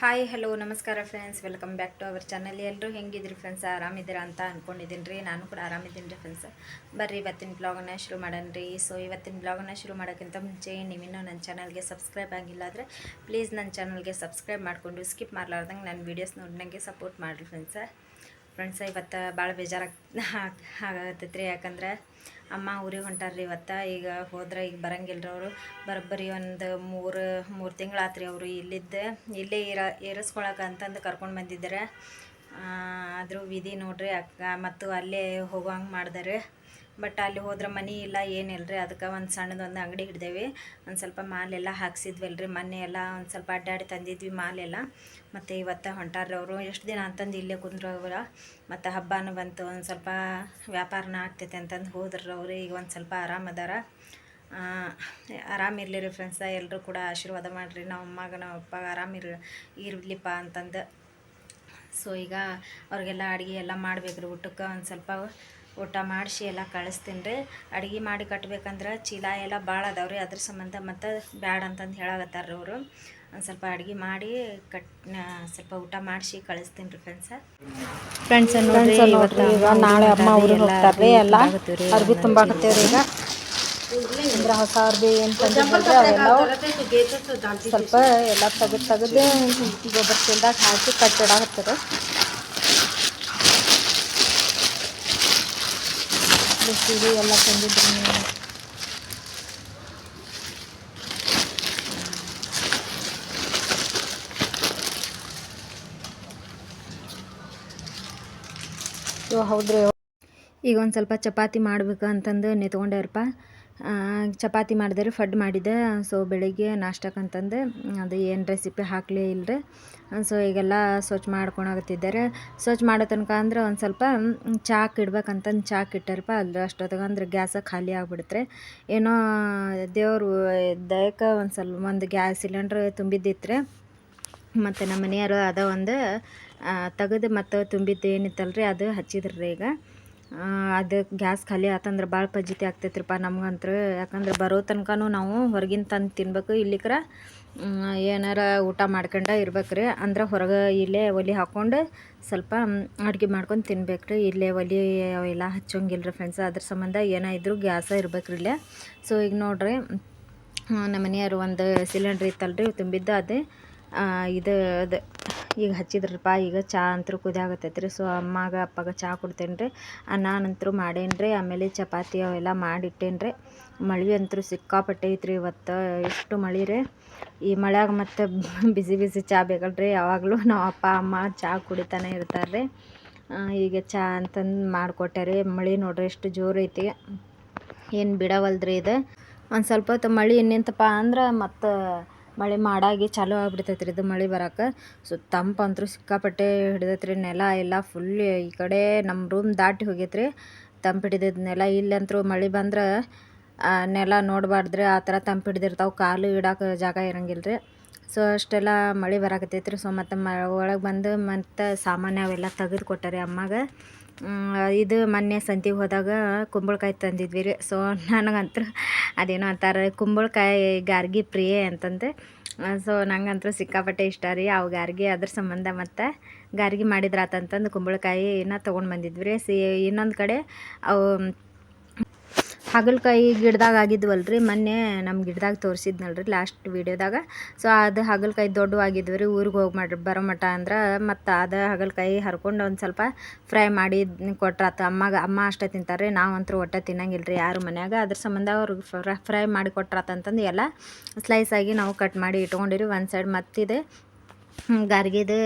Hi hello ನಮಸ್ಕಾರ friends welcome back to our channel ಎಲ್ಲರೂ ಹೆಂಗಿದ್ರಿ ಫ್ರೆಂಡ್ಸ್ ಆರಾಮಿದ್ದೀರಾ ಅಂತ ಅಂದ್ಕೊಂಡಿದ್ದೀನಿ ರೀ ನಾನು ಕೂಡ ಆರಾಮಿದ್ದೀನಿ ರೀ ಫ್ರೆಂಡ್ಸ್ ಬರ್ರಿ, ಇವತ್ತಿನ ಬ್ಲಾಗನ್ನ ಶುರು ಮಾಡೋಣ ರೀ ಸೊ ಇವತ್ತಿನ ಬ್ಲಾಗನ್ನ ಶುರು ಮಾಡೋಕ್ಕಿಂತ ಮುಂಚೆ ನೀವಿನ್ನೂ ನನ್ನ ಚಾನಲ್ಗೆ ಸಬ್ಸ್ಕ್ರೈಬ್ ಆಗಿಲ್ಲ ಆದರೆ ಪ್ಲೀಸ್ ನನ್ನ ಚಾನಲ್ಗೆ ಸಬ್ಸ್ಕ್ರೈಬ್ ಮಾಡಿಕೊಂಡು ಸ್ಕಿಪ್ ಮಾಡಲಾರ್ದಂಗೆ ನನ್ನ ವೀಡಿಯೋಸ್ ನನಗೆ ಸಪೋರ್ಟ್ ಮಾಡಿರಿ ಫ್ರೆಂಡ್ಸ ಫ್ರೆಂಡ್ಸ ಇವತ್ತು ಭಾಳ ಬೇಜಾರಾಗ ರೀ ಯಾಕಂದ್ರೆ ಅಮ್ಮ ಊರಿಗೆ ಹೊಂಟಾರ್ರಿ ಇವತ್ತು. ಈಗ ಹೋದ್ರೆ ಈಗ ಬರಂಗಿಲ್ಲ ರೀ ಅವರು. ಬರೋಬ್ಬರಿ ಒಂದು ಮೂರು ಮೂರು ತಿಂಗಳಾತ್ರಿ ಅವರು ಇಲ್ಲಿದ್ದ. ಇಲ್ಲೇ ಇರ ಏರಿಸ್ಕೊಳಕ್ಕೆ ಅಂತಂದು ಕರ್ಕೊಂಡು ಬಂದಿದ್ದಾರೆ. ಆದರೂ ವಿಧಿ ನೋಡ್ರಿ ಅಕ್ಕ, ಮತ್ತು ಅಲ್ಲೇ ಹೋಗೋ ಹಂಗೆ ಮಾಡಿದಾರೆ. ಬಟ್ ಅಲ್ಲಿ ಹೋದ್ರೆ ಮನೆ ಇಲ್ಲ ಏನಿಲ್ಲ ರೀ ಅದಕ್ಕೆ ಒಂದು ಸಣ್ಣದೊಂದು ಅಂಗಡಿ ಹಿಡ್ದೇವಿ. ಒಂದು ಸ್ವಲ್ಪ ಮಾಲೆಲ್ಲ ಹಾಕ್ಸಿದ್ವಲ್ಲ ರೀ ಮೊನ್ನೆ ಎಲ್ಲ ಒಂದು ಸ್ವಲ್ಪ ಅಡ್ಡಾಡಿ ತಂದಿದ್ವಿ ಮಾಲೆಲ್ಲ. ಮತ್ತು ಇವತ್ತು ಹೊಂಟಾರ್ರಿ ಅವರು ಎಷ್ಟು ದಿನ ಅಂತಂದು ಇಲ್ಲೇ ಕುಂದ್ರವ್ರ. ಮತ್ತು ಹಬ್ಬನೂ ಬಂತು. ಒಂದು ಸ್ವಲ್ಪ ವ್ಯಾಪಾರನ ಆಗ್ತೈತೆ ಅಂತಂದು ಹೋದ್ರಿ ಅವರು ಈಗ ಒಂದು ಸ್ವಲ್ಪ ಆರಾಮದಾರ ಆರಾಮಿರಲಿ ರೀ ಫ್ರೆಂಡ್ಸ ಎಲ್ಲರೂ ಕೂಡ ಆಶೀರ್ವಾದ ಮಾಡಿರಿ. ನಮ್ಮ ಅಮ್ಮಗೆ ನಮ್ಮ ಅಪ್ಪಗೆ ಆರಾಮಿರ ಇರಲಿಪ್ಪ ಅಂತಂದು. ಸೊ ಈಗ ಅವ್ರಿಗೆಲ್ಲ ಅಡುಗೆ ಎಲ್ಲ ಮಾಡ್ಬೇಕು ಊಟಕ್ಕೆ. ಒಂದು ಸ್ವಲ್ಪ ಊಟ ಮಾಡಿಸಿ ಎಲ್ಲ ಕಳಿಸ್ತೀನಿ ರೀ. ಅಡುಗೆ ಮಾಡಿ ಕಟ್ಬೇಕಂದ್ರೆ ಚೀಲ ಎಲ್ಲ ಭಾಳ ಅದಾವ್ರಿ. ಅದ್ರ ಸಂಬಂಧ ಮತ್ತು ಬ್ಯಾಡ ಅಂತಂದು ಹೇಳಾಗತ್ತಾರ ರೀ ಅವರು. ಒಂದು ಸ್ವಲ್ಪ ಅಡುಗೆ ಮಾಡಿ ಕಟ್ ಸ್ವಲ್ಪ ಊಟ ಮಾಡಿಸಿ ಕಳಿಸ್ತೀನಿ ರೀ ಫ್ರೆಂಡ್ಸ ಫ್ರೆಂಡ್ಸ್ ಈಗ ನಾಳೆ ಅಮ್ಮ ಊರಿಗೆ ಹೋಗ್ತಾರೆ ಎಲ್ಲ ಅರ್ಬಿ ತುಂಬಾಕತ್ತೇವ್ರಿ ಈಗ. ಅಂದ್ರೆ ಹೊಸ ಅರ್ಬಿ ಏನು ತಂದಿದ್ರಿ ಸ್ವಲ್ಪ ಎಲ್ಲ ತೆಗೆದು ತೆಗೆದು ಗೊಬ್ಬರ ಚೀಲ್ದಾಗ ಹಾಕಿ ಕಟ್ಟಿಡಾಕತ್ತಾರೆ ಬಿಸಿಲು ಎಲ್ಲ ತಂದಿದ್ರು ನೀವು. ಹೌದ್ರಿ. ಈಗ ಒಂದು ಸ್ವಲ್ಪ ಚಪಾತಿ ಮಾಡ್ಬೇಕು ಅಂತಂದು ನಿಂತ್ಕೊಂಡ್ಯಾರಪ್ಪ ಚಪಾತಿ ಮಾಡಿದೆ ಫಡ್ ಮಾಡಿದೆ. ಸೊ ಬೆಳಿಗ್ಗೆ ನಾಷ್ಟಕ್ಕಂತಂದು ಅದು ಏನು ರೆಸಿಪಿ ಹಾಕಲೇ ಇಲ್ಲರಿ ಸೊ ಈಗೆಲ್ಲ ಸ್ವಚ್ಛ ಮಾಡ್ಕೊಳಕತ್ತಿದ್ದಾರೆ. ಸ್ವಚ್ಛ ಮಾಡೋ ತನಕ ಅಂದ್ರೆ ಒಂದು ಸ್ವಲ್ಪ ಚಾಕ್ ಇಡ್ಬೇಕಂತಂದು ಚಾಕ್ ಇಟ್ಟಾರಪ್ಪ. ಅಲ್ಲಿ ಅಷ್ಟೊತ್ತಿಗೆ ಅಂದ್ರೆ ಗ್ಯಾಸ ಖಾಲಿ ಆಗ್ಬಿಡ್ತ್ರೆ. ಏನೋ ದೇವರು ದಯಕ್ಕೆ ಒಂದು ಸ್ವಲ್ಪ, ಒಂದು ಗ್ಯಾಸ್ ಸಿಲಿಂಡ್ರ್ ತುಂಬಿದ್ದಿತ್ತು ಮತ್ತು ನಮ್ಮ ಮನೆಯವರು ಅದ ಒಂದು ತೆಗೆದು ಮತ್ತು ತುಂಬಿದ್ದು ಏನಿತ್ತಲ್ರಿ, ಅದು ಹಚ್ಚಿದ್ರಿ ಈಗ. ಅದು ಗ್ಯಾಸ್ ಖಾಲಿ ಆತಂದ್ರೆ ಭಾಳ ಪಜಿತಿ ಆಗ್ತೈತ್ರಿಪ್ಪ ನಮ್ಗಂತ್ರ. ಯಾಕಂದ್ರೆ ಬರೋ ತನಕನೂ ನಾವು ಹೊರಗಿನ ತಂದು ತಿನ್ಬೇಕು. ಇಲ್ಲಿಕ್ರ ಏನಾರ ಊಟ ಮಾಡ್ಕೊಂಡ ಇರ್ಬೇಕು ರೀ ಅಂದ್ರೆ ಹೊರಗೆ ಇಲ್ಲೇ ಒಲೆ ಹಾಕ್ಕೊಂಡು ಸ್ವಲ್ಪ ಅಡುಗೆ ಮಾಡ್ಕೊಂಡು ತಿನ್ಬೇಕು ರೀ ಇಲ್ಲೇ ಒಲೆ ಅವೆಲ್ಲ ಹಚ್ಚೋಂಗಿಲ್ಲ ರೀ ಫ್ರೆಂಡ್ಸ್ ಅದ್ರ ಸಂಬಂಧ ಏನೋ ಇದ್ರೂ ಗ್ಯಾಸ ಇರ್ಬೇಕು ರೀ ಇಲ್ಲೇ. ಸೊ ಈಗ ನೋಡ್ರಿ ನಮ್ಮ ಮನೆಯವರು ಒಂದು ಸಿಲಿಂಡ್ರ್ ಇತ್ತಲ್ರಿ, ತುಂಬಿದ್ದು ಅದೇ ಇದು, ಅದು ಈಗ ಹಚ್ಚಿದ್ರಪ್ಪ, ಈಗ ಚಾ ಅಂತೂ ಕುದಿಯಾಗತ್ತೈತೆ ರೀ ಸೊ ಅಮ್ಮಗೆ, ಅಪ್ಪಗೆ ಚಾ ಕೊಡ್ತೇನೆ ರೀ. ನಾನಂತರೂ ಮಾಡೇನಿ ರೀ. ಆಮೇಲೆ ಚಪಾತಿ ಅವೆಲ್ಲ ಮಾಡಿಟ್ಟೇನಿ ರೀ. ಮಳೆ ಅಂತೂ ಸಿಕ್ಕಾಪಟ್ಟೆ ಐತ್ರಿ ಇವತ್ತು. ಎಷ್ಟು ಮಳೆ ರೀ. ಈ ಮಳೆಯಾಗ ಮತ್ತು ಬಿಸಿ ಬಿಸಿ ಚಾ ಬೇಕಲ್ರಿ. ಯಾವಾಗಲೂ ನಾವು ಅಪ್ಪ, ಅಮ್ಮ ಚಾ ಕುಡಿತಾನೆ ಇರ್ತಾರೆ ರೀ. ಈಗ ಚಾ ಅಂತಂದು ಮಾಡಿಕೊಟ್ಟೆ ರೀ. ಮಳೆ ನೋಡ್ರಿ ಎಷ್ಟು ಜೋರು ಐತಿ. ಏನು ಬಿಡವಲ್ದ್ರಿ ಇದು. ಒಂದು ಸ್ವಲ್ಪ ಹೊತ್ತು ಮಳೆ ನಿಂತಪ್ಪ ಅಂದ್ರೆ ಮತ್ತು ಮಳೆ ಮಾಡಾಗಿ ಚಾಲೂ ಆಗ್ಬಿಡ್ತೈತೆ ರೀ ಇದು ಮಳೆ ಬರಕ್ಕೆ ಸೊ ತಂಪಂತರೂ ಸಿಕ್ಕಾಪಟ್ಟೆ ಹಿಡಿದೈತೆ ರೀ ನೆಲ ಎಲ್ಲ ಫುಲ್ ಈ ಕಡೆ ನಮ್ಮ ರೂಮ್ ದಾಟಿ ಹೋಗೈತೆ ರೀ ತಂಪು ನೆಲ ಇಲ್ಲಂತೂ ಮಳೆ ಬಂದ್ರೆ ನೆಲ ನೋಡಬಾರ್ದ್ರಿ, ಆ ಥರ ತಂಪು ಹಿಡಿದಿರ್ತಾವೆ, ಕಾಲು ಇಡಕ್ಕೆ ಜಾಗ ಇರಂಗಿಲ್ಲ ರೀ ಸೊ ಅಷ್ಟೆಲ್ಲ ಮಳೆ ಬರಾಕತ್ತೈತ್ರಿ. ಸೊ ಮತ್ತು ಮ ಒಳಗೆ ಬಂದು ಮತ್ತು ಸಾಮಾನು ಅವೆಲ್ಲ ತೆಗೆದು ಕೊಟ್ಟಾರೆ ಅಮ್ಮಗೆ. ಇದು ಮೊನ್ನೆ ಸಂತಿಗೆ ಹೋದಾಗ ಕುಂಬಳಕಾಯಿ ತಂದಿದ್ವಿ ರೀ. ಸೊ ನನಗಂತೂ ಅದೇನೋ ಅಂತಾರೆ, ಕುಂಬಳಕಾಯಿ ಗಾರ್ಗಿ ಪ್ರಿಯೆ ಅಂತಂದು. ಸೊ ನಂಗಂತೂ ಸಿಕ್ಕಾಪಟ್ಟೆ ಇಷ್ಟ ರೀ. ಅವು ಗಾರ್ಗಿ ಅದ್ರ ಸಂಬಂಧ ಮತ್ತು ಗಾರ್ಗಿ ಮಾಡಿದ್ರಾತಂತಂದು ಕುಂಬಳಕಾಯಿನ ತೊಗೊಂಡು ಬಂದಿದ್ವಿ ರೀ. ಸಿ ಇನ್ನೊಂದು ಕಡೆ ಅವು ಹಾಗಲಕಾಯಿ ಗಿಡದಾಗ ಆಗಿದ್ವಲ್ಲ ರೀ ಮೊನ್ನೆ ನಮ್ಮ ಗಿಡದಾಗ ತೋರಿಸಿದ್ನಲ್ಲ ರೀ ಲಾಸ್ಟ್ ವೀಡಿಯೋದಾಗ ಸೊ ಅದು ಹಾಗಲಕಾಯಿ ದೊಡ್ಡವಾಗಿದ್ವು ರೀ, ಊರಿಗೆ ಹೋಗಿ ಮಾಡಿ ಬರೋ ಮಠ ಅಂದ್ರೆ, ಮತ್ತು ಅದು ಹಾಗಲಕಾಯಿ ಹರ್ಕೊಂಡು ಒಂದು ಸ್ವಲ್ಪ ಫ್ರೈ ಮಾಡಿ ಕೊಟ್ರಾತು. ಅಮ್ಮಗೆ, ಅಮ್ಮ ಅಷ್ಟೇ ತಿಂತಾರೆ ರೀ ನಾವಂತೂ ಒಟ್ಟೆ ತಿನ್ನಂಗಿಲ್ಲ ರೀ ಯಾರು ಮನ್ಯಾಗ. ಅದ್ರ ಸಂಬಂಧ ಅವ್ರಿಗೆ ಫ್ರೈ ಮಾಡಿ ಕೊಟ್ರಾತಂತಂದು ಎಲ್ಲ ಸ್ಲೈಸಾಗಿ ನಾವು ಕಟ್ ಮಾಡಿ ಇಟ್ಕೊಂಡಿರಿ, ಒಂದು ಸೈಡ್ ಮತ್ತಿದೆ. ಗಾರ್ಗಿದು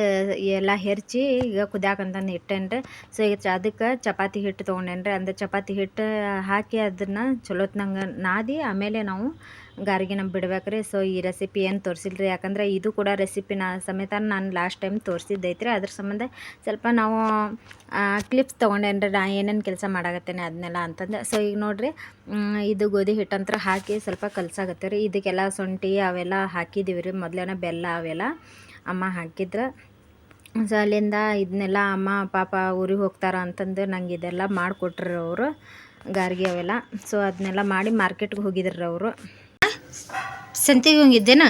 ಎಲ್ಲ ಹೆರ್ಚಿ ಈಗ ಕುದಿಯಾಕಂತಂದು ಇಟ್ಟೇನಿ ರೀ ಸೊ ಈಗ ಅದಕ್ಕೆ ಚಪಾತಿ ಹಿಟ್ಟು ತೊಗೊಂಡೇನಿ ರೀ ಅಂದ್ರೆ ಚಪಾತಿ ಹಿಟ್ಟು ಹಾಕಿ ಅದನ್ನು ಚಲೋತ್ನಂಗೆ ನಾದಿ, ಆಮೇಲೆ ನಾವು ಗಾರ್ಗಿನ ಬಿಡ್ಬೇಕು ಬಿಡ್ಬೇಕ್ರಿ. ಸೊ ಈ ರೆಸಿಪಿ ಏನು ತೋರಿಸಿಲ್ಲ ರೀ ಯಾಕಂದ್ರೆ ಇದು ಕೂಡ ರೆಸಿಪಿ ನಾ ಸಮೇತ ನಾನು ಲಾಸ್ಟ್ ಟೈಮ್ ತೋರಿಸಿದ್ದೈತೆ ರೀ ಅದ್ರ ಸಂಬಂಧ ಸ್ವಲ್ಪ ನಾವು ಕ್ಲಿಪ್ಸ್ ತೊಗೊಂಡೇನಿ ರೀ ನಾ ಏನೇನು ಕೆಲಸ ಮಾಡಾಕತ್ತೇನೆ ಅದನ್ನೆಲ್ಲ ಅಂತಂದು. ಸೊ ಈಗ ನೋಡಿರಿ ಇದು ಗೋಧಿ ಹಿಟ್ಟಂತ್ರ ಹಾಕಿ ಸ್ವಲ್ಪ ಕಲಸಾಗತ್ತೆ ರೀ ಇದಕ್ಕೆಲ್ಲ ಶುಂಠಿ ಅವೆಲ್ಲ ಹಾಕಿದ್ದೀವಿ ರೀ ಮೊದಲೇನ ಬೆಲ್ಲ ಅವೆಲ್ಲ. ಅಮ್ಮ ಹಾಕಿದ್ರೆ. ಸೊ ಅಲ್ಲಿಂದ ಇದನ್ನೆಲ್ಲ ಅಮ್ಮ ಪಾಪ ಊರಿಗೆ ಹೋಗ್ತಾರ ಅಂತಂದು ನಂಗೆ ಇದೆಲ್ಲ ಮಾಡಿಕೊಟ್ರು ಅವರು ಗಾರ್ಗಿ ಅವೆಲ್ಲ. ಸೊ ಅದನ್ನೆಲ್ಲ ಮಾಡಿ ಮಾರ್ಕೆಟ್ಗೆ ಹೋಗಿದ್ರು ಅವರು. ಸಂತಿಗೆ ಹೋಗಿದ್ದೇನಾ?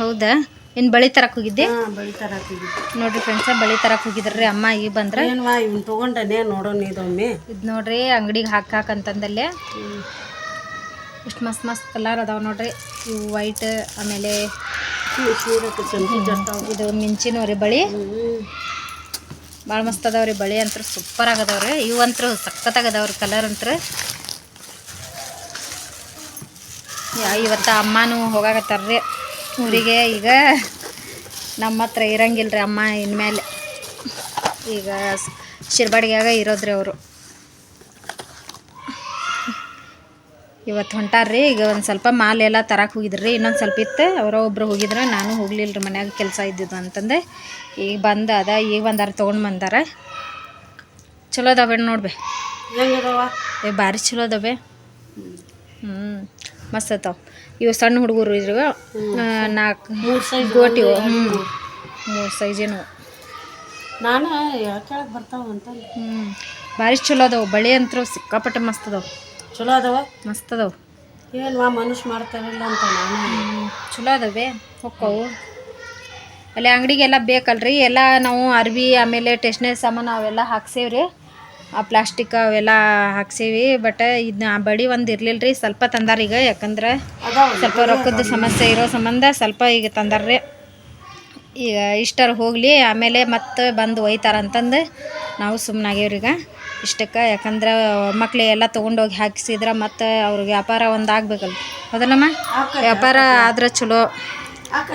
ಹೌದಾ? ಇನ್ನು ಬಳಿ ತರಕ್ಕೆ ಹೋಗಿದ್ದೆ? ಬಳಿ ಬಳಿ ಹೋಗಿದ್ದೆ ನೋಡ್ರಿ ಫ್ರೆಂಡ್ಸ ಬಳಿ ತರಕ್ಕೆ ಹೋಗಿದ್ರಿ ಅಮ್ಮ ಈಗ ಬಂದ್ರೆ? ತೊಗೊಂಡನೆ ನೋಡೋಣ ಇದೊಮ್ಮೆ ಇದು ನೋಡ್ರಿ ಅಂಗಡಿಗೆ ಹಾಕಾಕಂತಂದಲ್ಲೇ ಇಷ್ಟು ಮಸ್ತ್ ಮಸ್ತ್ ಕಲರ್ ಅದಾವ ನೋಡ್ರಿ. ಇವು ವೈಟ್ ಆಮೇಲೆ ಇದು ಮಿಂಚಿನವ್ರಿ ಬಳಿ. ಭಾಳ ಮಸ್ತ್ ಅದಾವ್ರಿ ಬಳಿ ಅಂತೂ ಸೂಪರ್ ಆಗದವ್ರಿ. ಇವು ಅಂತೂ ಸಖತ್ತಾಗದವ್ರಿ ಕಲರ್ ಅಂತ್ರ ಇವತ್ತು ಅಮ್ಮನೂ ಹೋಗಾಕತ್ತಾರ್ರಿ ಊರಿಗೆ. ಈಗ ನಮ್ಮ ಹತ್ರ ಇರಂಗಿಲ್ರಿ ಅಮ್ಮ ಇನ್ಮೇಲೆ. ಈಗ ಶಿರ್ಬಾಡಿಗೆ ಶಿರ್ಬಾಡಿಗ್ಯಾಗ ಇರೋದ್ರಿ ಅವರು. ಇವತ್ತು ಹೊಂಟಾರ್ರಿ. ಈಗ ಒಂದು ಸ್ವಲ್ಪ ಮಾಲೆಲ್ಲ ತರಕ್ಕೆ ಹೋಗಿದ್ರಿ. ಇನ್ನೊಂದು ಸ್ವಲ್ಪ ಇತ್ತು ಅವರ ಒಬ್ಬರು ಹೋಗಿದ್ರೆ. ನಾನು ಹೋಗ್ಲಿಲ್ಲ ರೀ ಮನ್ಯಾಗ ಕೆಲಸ ಇದ್ದಿದ್ದು ಅಂತಂದೆ. ಈಗ ಬಂದ ಅದ. ಈಗ ಬಂದಾರ ತೊಗೊಂಡು ಬಂದಾರ. ಚಲೋ ಅದಾವೆ ನೋಡ್ಬೆ? ಏ ಭಾರಿ ಚಲೋ ಅದಾವೆ ಹ್ಞೂ ಮಸ್ತ್ ಅತಾವ ಇವು ಸಣ್ಣ ಹುಡುಗರು ಇದ್ರಾಗ ನಾಲ್ಕು ಮೂರು ಸೈಜ್ ಗೋಟಿ ಹ್ಞೂ ಮೂರು. ಸೈಜಿನವು ನಾನು ಯಾಕೆ ಬರ್ತಾವಂತ ಹ್ಞೂ ಭಾರಿ ಚಲೋ ಅದಾವೆ. ಬಳೆ ಅಂತೂ ಸಿಕ್ಕಾಪಟ್ಟೆ ಮಸ್ತ್ ಅದಾವು. ಚಲೋ ಅದಾವ? ಮಸ್ತ್ ಅದಾವ. ಏನ್ವಾ ಮನುಷ್ಯ ಮಾಡ್ತಾರಿಲ್ಲ ಅಂತ ನಾನು? ಚಲೋ ಅದಾವೆ ಹೊಕ್ಕವು. ಅಲ್ಲಿ ಅಂಗಡಿಗೆಲ್ಲ ಬೇಕಲ್ರಿ ಎಲ್ಲ ನಾವು ಅರ್ವಿ ಆಮೇಲೆ ಟೆಸ್ಟ್ನೇರಿ ಸಾಮಾನು ಅವೆಲ್ಲ ಹಾಕ್ಸೇವ್ರಿ. ಆ ಪ್ಲಾಸ್ಟಿಕ್ ಅವೆಲ್ಲ ಹಾಕ್ಸೇವಿ ಬಟ್ ಇದನ್ನ ಬಡಿ ಒಂದು ಇರಲಿಲ್ಲ ರೀ ಸ್ವಲ್ಪ ತಂದಾರ ಈಗ ಯಾಕಂದ್ರೆ ಸ್ವಲ್ಪ ರೊಕ್ಕದ ಸಮಸ್ಯೆ ಇರೋ ಸಂಬಂಧ ಸ್ವಲ್ಪ ಈಗ ತಂದಾರ್ರಿ. ಈಗ ಇಷ್ಟರ ಹೋಗಲಿ ಆಮೇಲೆ ಮತ್ತೆ ಬಂದು ಒಯ್ತಾರ ಅಂತಂದು ನಾವು ಸುಮ್ಮನಾಗೇವ್ರಿ ಈಗ. ಇಷ್ಟಕ್ಕೆ ಯಾಕಂದ್ರೆ ಮಕ್ಳಿಗೆಲ್ಲ ತೊಗೊಂಡೋಗಿ ಹಾಕಿಸಿದ್ರೆ ಮತ್ತು ಅವ್ರಿಗೆ ವ್ಯಾಪಾರ ಒಂದು ಆಗ್ಬೇಕಲ್ಲ ಹೌದಲ್ಲಮ್ಮ ವ್ಯಾಪಾರ ಆದ್ರೆ ಚಲೋ.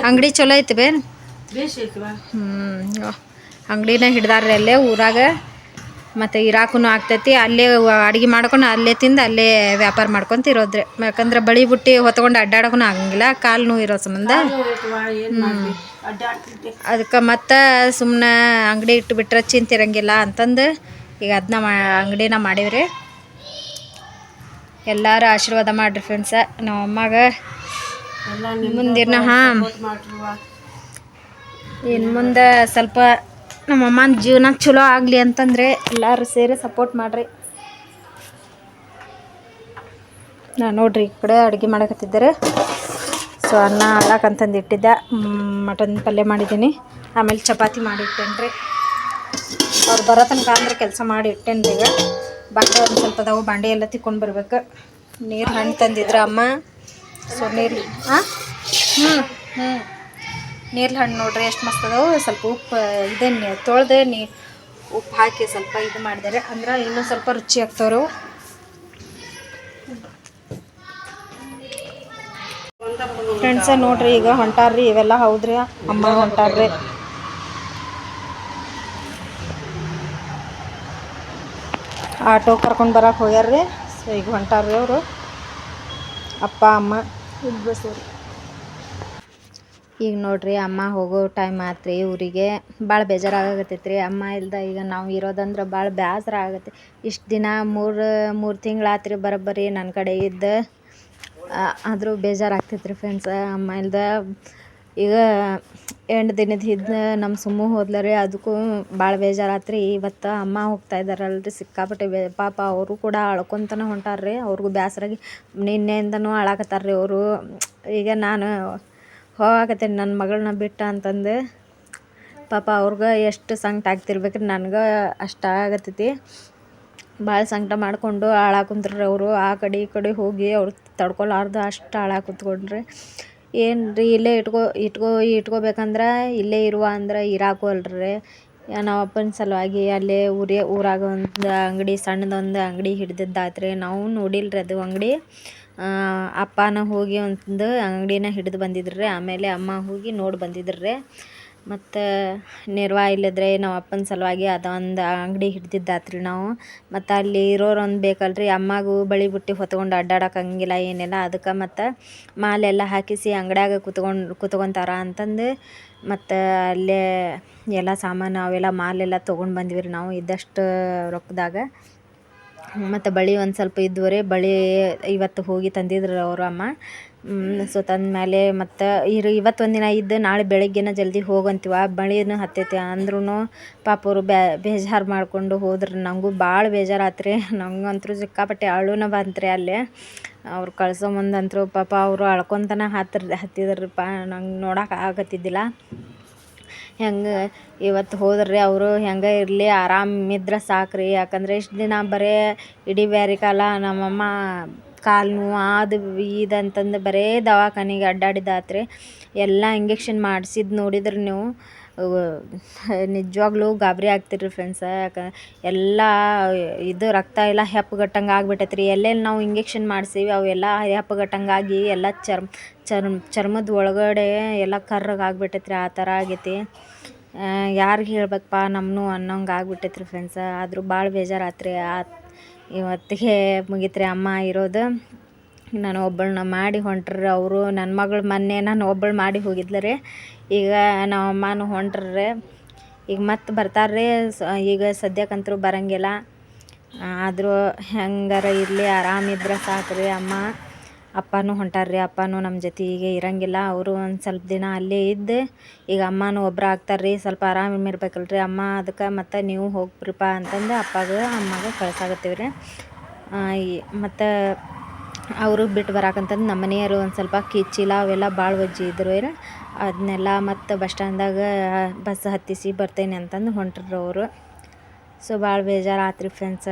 ಅಂಗಡಿ ಚಲೋ ಐತಿ ಬೇನು? ಹ್ಞೂ ಅಂಗಡಿನ ಹಿಡ್ದಾರ್ರಿ ಅಲ್ಲೇ ಊರಾಗ. ಮತ್ತು ಇರಾಕೂ ಆಗ್ತೈತಿ ಅಲ್ಲೇ ಅಡುಗೆ ಮಾಡ್ಕೊಂಡು ಅಲ್ಲೇ ತಿಂದು ಅಲ್ಲೇ ವ್ಯಾಪಾರ ಮಾಡ್ಕೊಂತ ಇರೋದ್ರಿ. ಯಾಕಂದ್ರೆ ಬಳಿ ಬುಟ್ಟಿ ಹೊತ್ಕೊಂಡು ಅಡ್ಡಾಡೋಕ್ಕೂ ಆಗಂಗಿಲ್ಲ ಕಾಲು ನೋವು ಇರೋ ಸಂಬಂಧ. ಅದಕ್ಕೆ ಮತ್ತೆ ಸುಮ್ಮನೆ ಅಂಗಡಿ ಇಟ್ಟು ಬಿಟ್ರೆ ಚಿಂತಿರಂಗಿಲ್ಲ ಅಂತಂದು ಈಗ ಅದನ್ನ ಮಾ ಅಂಗಡಿನ ಮಾಡಿವ್ರಿ. ಎಲ್ಲರೂ ಆಶೀರ್ವಾದ ಮಾಡಿರಿ ಫ್ರೆಂಡ್ಸ ನಮ್ಮ ಅಮ್ಮಾಗ ಮುಂದಿನ ಹಾಂ. ಇನ್ನು ಮುಂದೆ ಸ್ವಲ್ಪ ನಮ್ಮ ಅಮ್ಮನ ಜೀವನ ಚಲೋ ಆಗಲಿ ಅಂತಂದರೆ ಎಲ್ಲರೂ ಸೇರಿ ಸಪೋರ್ಟ್ ಮಾಡಿರಿ. ನಾ ನೋಡ್ರಿ ಈ ಕಡೆ ಅಡುಗೆ ಮಾಡಕತ್ತಿದ್ದಾರೆ. ಸೊ ಅನ್ನ ಹಾಕಂತಂದು ಇಟ್ಟಿದ್ದೆ. ಮಟನ್ ಪಲ್ಯ ಮಾಡಿದ್ದೀನಿ. ಆಮೇಲೆ ಚಪಾತಿ ಮಾಡಿ ಇಟ್ಟೇನ್ರಿ ಅವ್ರು ಬರೋ ತನಕ ಅಂದ್ರೆ ಕೆಲಸ ಮಾಡಿ ಇಟ್ಟೇನ್ರಿ ಈಗ. ಬಾಂಡೆ ಒಂದು ಸ್ವಲ್ಪ ಅದಾವು, ಬಾಂಡೆ ಎಲ್ಲ ತಿಕ್ಕೊಂಡು ಬರ್ಬೇಕು. ನೀರು ಹಣ್ಣು ತಂದಿದ್ರು ಅಮ್ಮ. ಸೊ ನೀರು ಹಾಂ ಹ್ಞೂ ಹ್ಞೂ ನೀರ್ಲ ಹಣ್ಣು ನೋಡ್ರಿ, ಎಷ್ಟು ಮಸ್ತ್ ಅದಾವು. ಸ್ವಲ್ಪ ಉಪ್ಪು ಇದನ್ನ ತೊಳೆದೆ ನೀ ಉಪ್ಪು ಹಾಕಿ ಸ್ವಲ್ಪ ಇದು ಮಾಡಿದರೆ. ಅಂದ್ರೆ ಇನ್ನೂ ಸ್ವಲ್ಪ ರುಚಿ ಆಗ್ತವ್ರು. ಫ್ರೆಂಡ್ಸ ನೋಡ್ರಿ ಈಗ ಹೊಂಟಾರ್ರಿ, ಇವೆಲ್ಲ ಹೌದ್ರಿ? ಅಮ್ಮ ಹೊಂಟಾರ್ರಿ. ಆಟೋ ಕರ್ಕೊಂಡು ಬರಕ್ಕೆ ರೀ ಸೊ ಈಗ ಹೊಂಟಾರ್ರಿ ಅವರು. ಅಪ್ಪ ಅಮ್ಮ. ಇಬ್ಬರು ಸೇರಿ. ಈಗ ನೋಡ್ರಿ ಅಮ್ಮ ಹೋಗೋ ಟೈಮ್ ಆತ್ರಿ. ಊರಿಗೆ ಭಾಳ ಬೇಜಾರಾಗತ್ತೈತ್ರಿ ಅಮ್ಮ ಇಲ್ದ ಈಗ ನಾವು ಇರೋದಂದ್ರೆ ಭಾಳ ಬೇಸರ ಆಗತ್ತೆ. ಇಷ್ಟು ದಿನ ಮೂರು ಮೂರು ತಿಂಗಳಾತ್ರಿ ಬರೋಬ್ಬರಿ ನನ್ನ ಕಡೆ ಇದ್ದ. ಆದರೂ ಬೇಜಾರಾಗ್ತೈತ್ರಿ ಫ್ರೆಂಡ್ಸ ಅಮ್ಮ ಇಲ್ದ ಈಗ ಎಂಟು ದಿನದ ಹಿಂದೆ ನಮ್ಮ ಸುಮ್ಮ ಹೋದ್ಲರಿ ಅದಕ್ಕೂ ಭಾಳ ಬೇಜಾರಾತ್ರಿ. ಇವತ್ತು ಅಮ್ಮ ಹೋಗ್ತಾ ಇದ್ದಾರಲ್ರಿ, ಸಿಕ್ಕಾಪಟ್ಟೆ ಬೇ, ಪಾಪ ಅವರು ಕೂಡ ಅಳ್ಕೊತನ ಹೊಂಟಾರ್ರಿ ಅವ್ರಿಗೂ ಬೇಸರಾಗಿ ನಿನ್ನೆಯಿಂದನೂ ಅಳಾಕತ್ತಾರ್ರಿ ಅವರು. ಈಗ ನಾನು ಹೋಗಾಕತ್ತೀನಿ ನನ್ನ ಮಗಳನ್ನ ಬಿಟ್ಟ ಅಂತಂದು. ಪಾಪ ಅವ್ರಿಗೆ ಎಷ್ಟು ಸಂಕಟ ಆಗ್ತಿರ್ಬೇಕ್ರಿ, ನನಗೆ ಅಷ್ಟ ಆಗತ್ತೈತಿ. ಭಾಳ ಸಂಕಟ ಮಾಡಿಕೊಂಡು ಹಾಳಾಕುಂತ್ರಿ ಅವರು. ಆ ಕಡೆ ಈ ಕಡೆ ಹೋಗಿ ಅವ್ರು ತಡ್ಕೊಲಾರ್ದು ಅಷ್ಟು ಹಾಳಾಗ ಕುತ್ಕೊಂಡ್ರಿ. ಏನು ರೀ ಇಲ್ಲೇ ಇಟ್ಕೋ ಇಟ್ಕೋ, ಇಟ್ಕೋಬೇಕಂದ್ರೆ ಇಲ್ಲೇ ಇರುವ ಅಂದ್ರೆ ಇರಾಕೋಲ್ರೆ. ನಮ್ಮ ಅಪ್ಪನ ಸಲುವಾಗಿ ಅಲ್ಲೇ ಊರೇ, ಊರಾಗ ಒಂದು ಅಂಗಡಿ, ಸಣ್ಣದೊಂದು ಅಂಗಡಿ ಹಿಡ್ದಿದ್ದಾತ್ರಿ. ನಾವು ನೋಡಿಲ್ರಿ ಅದು ಅಂಗಡಿ. ಅಪ್ಪನ ಹೋಗಿ ಒಂದು ಅಂಗಡಿನ ಹಿಡಿದು ಬಂದಿದ್ರಿ. ಆಮೇಲೆ ಅಮ್ಮ ಹೋಗಿ ನೋಡಿ ಬಂದಿದ್ರಿ. ಮತ್ತು ನಿರ್ವ ಇಲ್ಲದ್ರೆ ನಮ್ಮ ಅಪ್ಪನ ಸಲುವಾಗಿ ಅದೊಂದು ಅಂಗಡಿ ಹಿಡ್ದಿದ್ದಾತ್ರಿ ನಾವು. ಮತ್ತು ಅಲ್ಲಿ ಇರೋರು ಒಂದು ಬೇಕಲ್ರಿ, ಅಮ್ಮಗೂ ಬಳಿ ಬುಟ್ಟಿ ಹೊತ್ಕೊಂಡು ಅಡ್ಡಾಡಕ್ಕೆ ಹಂಗಿಲ್ಲ, ಏನಿಲ್ಲ. ಅದಕ್ಕೆ ಮತ್ತು ಮಾಲೆಲ್ಲ ಹಾಕಿಸಿ ಅಂಗಡ್ಯಾಗ ಕುತ್ಕೊಂಡು, ಕುತ್ಕೊಂತಾರ ಅಂತಂದು ಮತ್ತು ಅಲ್ಲೇ ಎಲ್ಲ ಸಾಮಾನು ಅವೆಲ್ಲ ಮಾಲೆಲ್ಲ ತೊಗೊಂಡು ಬಂದ್ವಿ ರೀ ನಾವು ಇದ್ದಷ್ಟು ರೊಕ್ಕದಾಗ. ಮತ್ತು ಬಳೆ ಒಂದು ಸ್ವಲ್ಪ ಇದ್ದುವರೆ ಬಳೆ ಇವತ್ತು ಹೋಗಿ ತಂದಿದ್ರು ಅವರು ಅಮ್ಮ. ಸೊ ತಂದಮೇಲೆ ಮತ್ತು ಇರು ಇವತ್ತು ಒಂದಿನ ಇದ್ದು ನಾಳೆ ಬೆಳಗ್ಗೆನ ಜಲ್ದಿ ಹೋಗಂತೀವ ಮಳೆನೂ ಹತ್ತೈತಿ ಅಂದ್ರೂ ಪಾಪ ಅವರು ಬೇಜಾರು ಮಾಡಿಕೊಂಡು ಹೋದ್ರೆ. ನನಗೂ ಭಾಳ ಬೇಜಾರಾತ್ರಿ ನಂಗಂತೂ ಸಿಕ್ಕಾಪಟ್ಟೆ ಅಳುನ ಬಂತು ರೀ ಅಲ್ಲೇ. ಅವ್ರು ಕಳ್ಸೋ ಮುಂದಂತೂ ಪಾಪ ಅವರು ಅಳ್ಕೊತನ ಹತ್ತಿರ ಹತ್ತಿದ್ರಪ್ಪ ನಂಗೆ ನೋಡೋಕೆ ಆಗತ್ತಿದ್ದಿಲ್ಲ. ಹೆಂಗೆ ಇವತ್ತು ಹೋದ್ರೆ ಅವರು ಹೆಂಗೆ ಇರಲಿ ಆರಾಮಿದ್ರೆ ಸಾಕು ರೀ ಯಾಕಂದರೆ ಇಷ್ಟು ದಿನ ಬರೇ ಇಡೀ ಬ್ಯಾರೆ ಕಾಲ ನಮ್ಮಮ್ಮ ಕಾಲು ನೋವು ಅದು ಇದು ಅಂತಂದು ಬರೇ ದವಾಖಾನಿಗೆ ಅಡ್ಡಾಡಿದ್ದಾತು ರೀ ಎಲ್ಲ ಇಂಜೆಕ್ಷನ್ ಮಾಡ್ಸಿದ್ದು ನೋಡಿದ್ರೆ ನೀವು. ನಿಜವಾಗ್ಲೂ ಗಾಬರಿ ಆಗ್ತೀರಿ ಫ್ರೆಂಡ್ಸ ಯಾಕೆ ಎಲ್ಲ ಇದು ರಕ್ತ ಎಲ್ಲ ಹೆಪ್ಪುಗಟ್ಟಂಗೆ ಆಗ್ಬಿಟ್ಟೈತೆ ರೀ ಎಲ್ಲೆಲ್ಲಿ ನಾವು ಇಂಜೆಕ್ಷನ್ ಮಾಡ್ಸೀವಿ, ಅವೆಲ್ಲ ಹೆಪ್ಪುಗಟ್ಟಂಗಾಗಿ ಎಲ್ಲ ಚರ್ಮ ಚರ್ಮ, ಚರ್ಮದ ಒಳಗಡೆ ಎಲ್ಲ ಕರ್ರಗೆ ಆಗ್ಬಿಟ್ಟೈತೆ ರೀ ಆ ಥರ ಆಗೈತಿ. ಯಾರಿಗೆ ಹೇಳ್ಬೇಕಪ್ಪ ನಮ್ಮನು ಅನ್ನೋಂಗೆ ಆಗ್ಬಿಟ್ಟೈತೆ ರೀ ಫ್ರೆಂಡ್ಸ ಆದರೂ ಭಾಳ ಬೇಜಾರಾತ್ರಿ. ಆ, ಇವತ್ತಿಗೆ ಮುಗೀತು ರೀ ಅಮ್ಮ ಇರೋದು. ನಾನು ಒಬ್ಬಳನ್ನ ಮಾಡಿ ಹೊಂಟ್ರು. ಅವರು ನನ್ನ ಮಗಳು ಮೊನ್ನೆ ನಾನು ಒಬ್ಬಳು ಮಾಡಿ ಹೋಗಿದ್ಲು ರೀ. ಈಗ ನಮ್ಮ ಅಮ್ಮನು ಹೊಂಟ್ರೆ ಈಗ ಮತ್ತೆ ಬರ್ತಾರೆ ರೀ. ಸ, ಈಗ ಸದ್ಯಕ್ಕಂತೂ ಬರಂಗಿಲ್ಲ. ಆದರೂ ಹೆಂಗಾರ ಇರಲಿ ಆರಾಮಿದ್ರೆ ಸಾಕು ರೀ ಅಮ್ಮ. ಅಪ್ಪನೂ ಹೊಂಟಾರ ರೀ. ಅಪ್ಪನೂ ನಮ್ಮ ಜೊತೆ ಈಗ ಇರೋಂಗಿಲ್ಲ. ಅವರು ಒಂದು ಸ್ವಲ್ಪ ದಿನ ಅಲ್ಲೇ ಇದ್ದು. ಈಗ ಅಮ್ಮನೂ ಒಬ್ಬರು ಆಗ್ತಾರೆ ರೀ. ಸ್ವಲ್ಪ ಆರಾಮ ಇರ್ಬೇಕಲ್ಲ ರೀ ಅಮ್ಮ. ಅದಕ್ಕೆ ಮತ್ತು ನೀವು ಹೋಗ್ಬಿಡ್ರಪ್ಪ ಅಂತಂದು ಅಪ್ಪಗೆ, ಅಮ್ಮಗೆ ಕಳ್ಸಾಕತ್ತೀವಿ ರೀ ಮತ್ತು ಅವರು ಬಿಟ್ಟು ಬರಾಕಂತಂದು ನಮ್ಮ ಮನೆಯವರು ಒಂದು ಸ್ವಲ್ಪ ಕಿಚ್ಚಿಲ ಅವೆಲ್ಲ ಭಾಳ ವಜ್ಜಿ ಇದ್ರು ಏನು. ಅದನ್ನೆಲ್ಲ ಮತ್ತು ಬಸ್ ಸ್ಟ್ಯಾಂಡ್ದಾಗ ಬಸ್ ಹತ್ತಿಸಿ ಬರ್ತೇನೆ ಅಂತಂದು ಹೊಂಟ್ರು ಅವರು. ಸೊ ಭಾಳ ಬೇಜಾರು ಆತ್ರಿ ಫ್ರೆಂಡ್ಸ